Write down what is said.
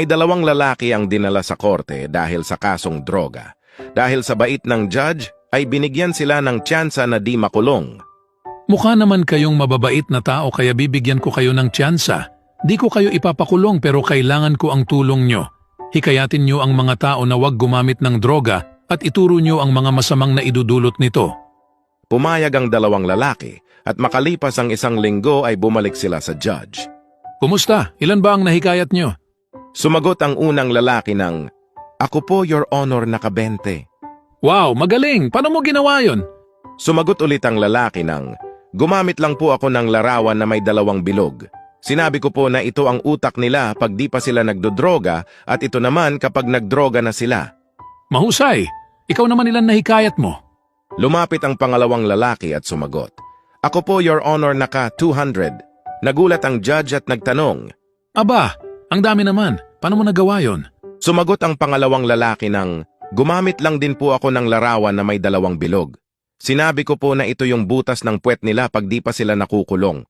Ay dalawang lalaki ang dinala sa korte dahil sa kasong droga. Dahil sa bait ng judge, ay binigyan sila ng tsansa na di makulong. Mukha naman kayong mababait na tao kaya bibigyan ko kayo ng tsansa. Di ko kayo ipapakulong pero kailangan ko ang tulong nyo. Hikayatin nyo ang mga tao na wag gumamit ng droga at ituro nyo ang mga masamang na idudulot nito. Pumayag ang dalawang lalaki at makalipas ang isang linggo ay bumalik sila sa judge. Kumusta? Ilan ba ang nahikayat nyo? Sumagot ang unang lalaki ng, Ako po, Your Honor, nakabente. Wow, magaling! Paano mo ginawa yon? Sumagot ulit ang lalaki ng, Gumamit lang po ako ng larawan na may dalawang bilog. Sinabi ko po na ito ang utak nila pag di pa sila nagdodroga at ito naman kapag nagdroga na sila. Mahusay! Ikaw naman ilan nahikayat mo? Lumapit ang pangalawang lalaki at sumagot. Ako po, Your Honor, naka 200. Nagulat ang judge at nagtanong. Aba, ang dami naman. Paano mo nagawa yon? Sumagot ang pangalawang lalaki ng, Gumamit lang din po ako ng larawan na may dalawang bilog. Sinabi ko po na ito yung butas ng puwet nila pag di pa sila nakukulong.